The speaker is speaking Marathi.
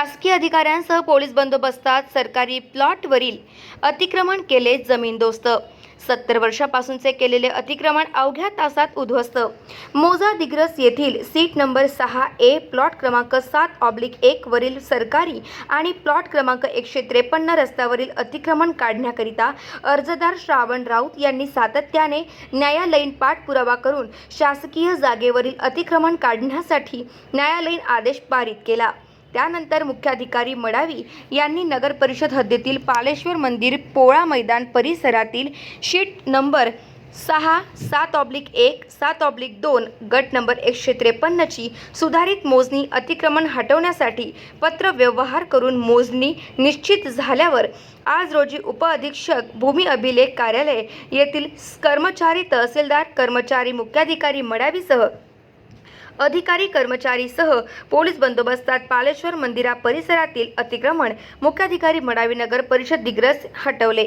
शासकीय अधिकाऱ्यांसह पोलीस बंदोबस्तात सरकारी प्लॉटवरील अतिक्रमण केले जमीनदोस्त सत्तर वर्षापासूनचे केलेले अतिक्रमण अवघ्या तासात उद्ध्वस्त. मोजा दिग्रस येथील सीट नंबर सहा ए प्लॉट क्रमांक सात ऑब्लिक एक वरील सरकारी आणि प्लॉट क्रमांक एकशे त्रेपन्न रस्त्यावरील अतिक्रमण काढण्याकरिता अर्जदार श्रावण राऊत यांनी सातत्याने न्यायालयीन पाठपुरावा करून शासकीय जागेवरील अतिक्रमण काढण्यासाठी न्यायालयीन आदेश पारित केला. त्यानंतर मुख्याधिकारी मडावी यांनी नगर परिषद हद्दीतील पालेश्वर मंदिर पोळा मैदान परिसरातील शीट नंबर सहा सात ऑब्लिक एक सात ऑब्लिक दोन गट नंबर एकशे त्रेपन्नची सुधारित मोजणी अतिक्रमण हटवण्यासाठी पत्र व्यवहार करून मोजणी निश्चित झाल्यावर आज रोजी उपअधीक्षक भूमी अभिलेख कार्यालय येथील कर्मचारी तहसीलदार कर्मचारी मुख्याधिकारी मडावीसह अधिकारी कर्मचारीसह पोलीस बंदोबस्तात पालेश्वर मंदिरा परिसरातील अतिक्रमण मुख्याधिकारी मडावी नगर परिषद दिग्रस हटवले.